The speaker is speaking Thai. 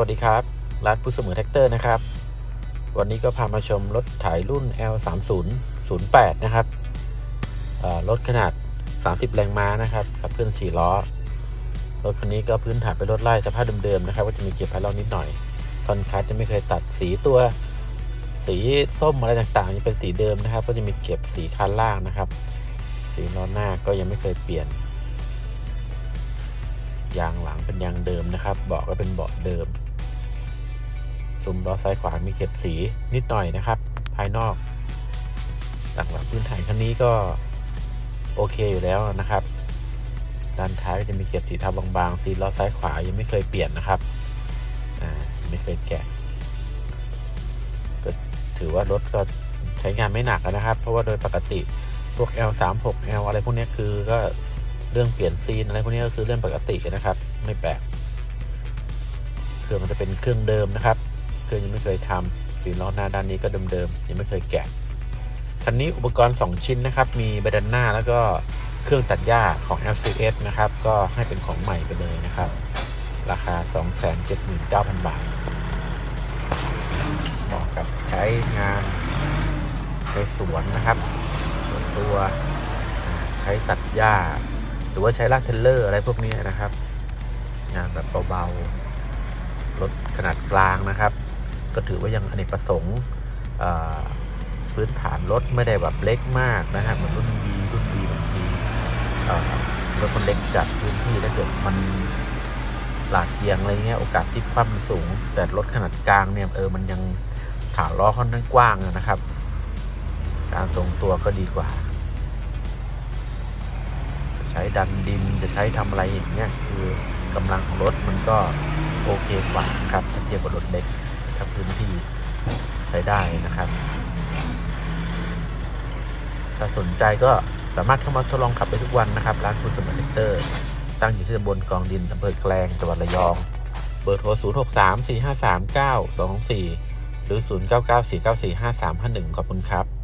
วัสดีครับร้านผู้เสมอแท็กเตอร์นะครับ วันนี้ก็พามาชมรถไถรุ่น L3008 นะครับรถขนาด 30 แรงม้านะครับขับเคลื่อน4ล้อ รถคันนี้ก็พื้นฐานเป็นรถไล่สภาพเดิมๆนะครับ ก็จะมีเกียร์พายลอนิดหน่อยทอนคัสจะไม่เคยตัดสีตัวสีส้มอะไรต่างๆยังเป็นสีเดิมนะครับ ก็จะมีเก็บสีคันล่างนะครับ สีล้อหน้าก็ยังไม่เคยเปลี่ยนยางหลังเป็นยางเดิมนะครับ เบาะก็เป็นเบาะเดิม ซุ้มล้อซ้ายขวามีเก็บสีนิดหน่อยนะครับ ภายนอกต่างหลังพื้นฐานคันนี้ก็โอเคอยู่แล้วนะครับ ด้านท้ายก็จะมีเก็บสีเทาบางๆสีล้อซ้ายขวายังไม่เคยเปลี่ยนนะครับอ่าไม่เคยแกะก็ถือว่ารถก็ใช้งานไม่หนักนะครับ เพราะว่าโดยปกติพวก L36 L อะไรพวกนี้คือก็เรื่องเปลี่ยนซีนอะไรพวกนี้ก็คือเรื่องปกตินะครับ ไม่แปลกเครื่องมันจะเป็นเครื่องเดิมนะครับ เครื่องยังไม่เคยทำสีล้อหน้าด้านนี้ก็เดิมๆยังไม่เคยแกะคันนี้อุปกรณ์ 2 ชิ้นนะครับ มีใบดันหน้าแล้วก็เครื่องตัดหญ้าของ LCS นะครับ ก็ให้เป็นของใหม่ไปเลยนะครับ ราคา 279,000 บาทเหมาะกับใช้งานในสวนนะครับส่วนตัวใช้ตัดหญ้า หรือว่าใช้ลากเทรลเลอร์อะไรพวกนี้นะครับงานแบบเบาๆรถขนาดกลางนะครับ ก็ถือว่ายังอเนกประสงค์พื้นฐานรถไม่ได้แบบเล็กมากนะฮะเหมือนรุ่นดีรุ่นดีบางทีรถมันเล็กจัดพื้นที่ถ้าเกิดมันหลากเอียงอะไรเงี้ยโอกาสพลิกคว่ำสูง แต่รถขนาดกลางเนี่ยเออมันยังฐานล้อค่อนข้างกว้างนะครับ การทรงตัวก็ดีกว่า จะใช้ดันดินจะใช้ทำอะไรอย่างเงี้ยคือกำลังของรถมันก็โอเคกว่าครับถ้าเทียบกับรถเล็ก ครับพื้นที่ใช้ได้นะครับ ถ้าสนใจก็สามารถเข้ามาทดลองขับได้ทุกวันนะครับ ร้านคุณสมบัติเตอร์ ตั้งอยู่ที่ตำบลกองดินอำเภอแกลงจังหวัดระยอง เบอร์โทร 0 6 3 4 5 3 9 2 4หรือ 0 9 9 4 9 4 5 3 5 1 ขอบคุณครับ